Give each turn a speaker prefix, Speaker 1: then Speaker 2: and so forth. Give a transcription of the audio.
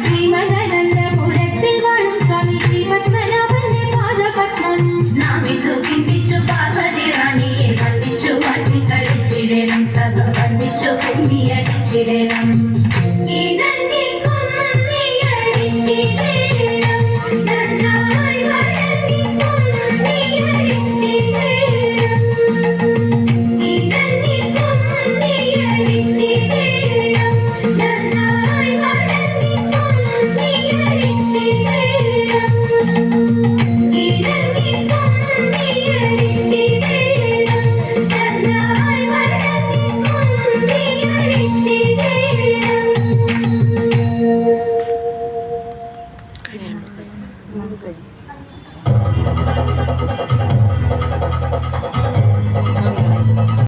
Speaker 1: ശ്രീമകനന്ദപുരത്തിൽ വാഴും സ്വാമി ശ്രീ പത്മനാഭന്റെ പാദപത്മം
Speaker 2: നാം ഇന്നു ചിന്തിച്ചു പാർവതി റാണിയെ വന്ദിച്ചു വാട്ടി കളിച്ചിടണം സഭ 对。